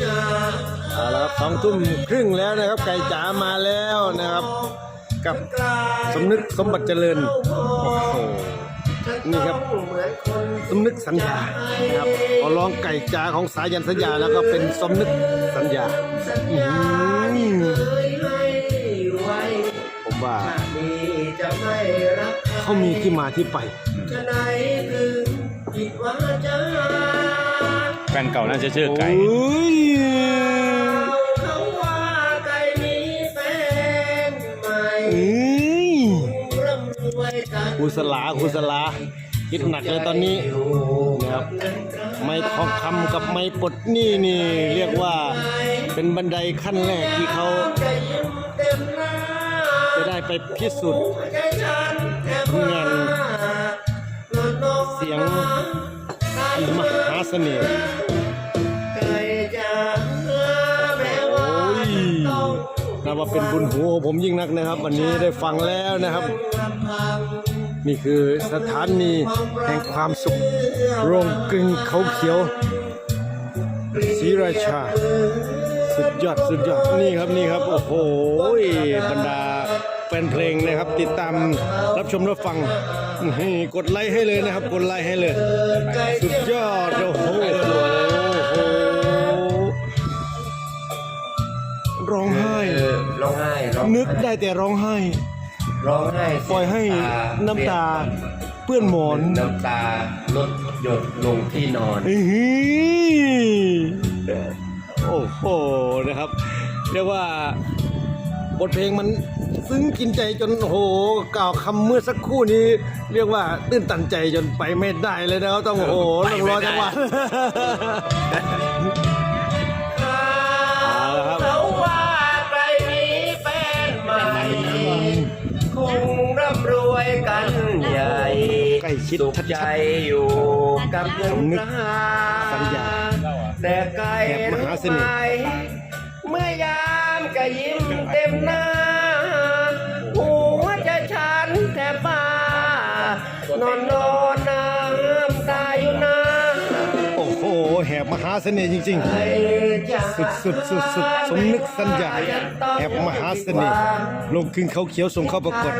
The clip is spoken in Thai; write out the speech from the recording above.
จ้าเอาละครับสองทุ่มครึ่งแล้วนะครับ ไก่จ๋ามาแล้วนะครับ กับสมนึกสมบัติเจริญ โอ้โห นี่ครับสมนึกสัญญาครับพอร้องไก่จ๋าของสายันสัญญาแล้วก็เป็นสมนึกสัญญาผมว่าชาไม่รักใครเขามีที่มาที่ไปจะไหนถึงผิดว่าจา แฟนเก่าน่าจะชื่อไก่ โอ้ยเขาว่าไก่มีแฟนใหม่เอ้ยร่ำรวยกันครูสลาครูสลาคิดหนักเลยตอนนี้นะครับ ไม้ทองคำกับไม้ปลดหนี่นี่เรียกว่าเป็นบันไดขั้นแรกที่เขาจะยิ้มเต็มหน้าจะได้ไปพิสูจน์ใจฉันแทบผลงาน เสน่ห์เคยจะแม้ว่าโอ้ยนับว่าเป็นบุญหูของผมยิ่งนักนะครับ วันนี้ได้ฟังแล้วนะครับลำพังนี่คือสถานีแห่งความสุข โรงกลึงเขาเขียวศรีราชา สุดยอดสุดยอดนี่ครับนี่ครับ โอ้โหบรรดาแฟนเพลงนะครับ ติดตามรับชมรับฟัง อื้อหือกดไลค์ให้เลยนะครับ กดไลค์ให้เลย สุดยอดโอ้โหโอ้โหร้องไห้ ร้องไห้ร้องนึกได้แต่ร้องไห้ ร้องไห้ปล่อยให้น้ำตาเปื้อนหมอนน้ำตาลดหยดลงที่นอน อื้อหือโอ้โหนะครับ เรียกว่าบทเพลงมัน ซึ้งกินใจจนโอ้โหกล่าวคำเมื่อสักครู่นี้ เรียกว่าตื้นตันใจจนไปไม่ได้เลยนะครับต้องโอ้โหต้องรอจังหวะ เอาละครับ เขาว่าใครมีแฟนใหม่ คงร่ำรวยกันใหญ่ใกล้ชิดสุขชัดๆใจอยู่กับเงินสำนึกตราสัญญาแต่ไกลแอบมหาเสน่ห์ไปเมื่อยามก็ยิ้มเต็มหน้า นอนนอนน้ำตาอยู่นะโอ้โห แหบมหาเสน่ห์จริง ๆ สุดสุดสุดสุดสมนึกสัญญาแหบมหาเสน่ห์ลงคืนเขาเขียวส่งเข้าประกวด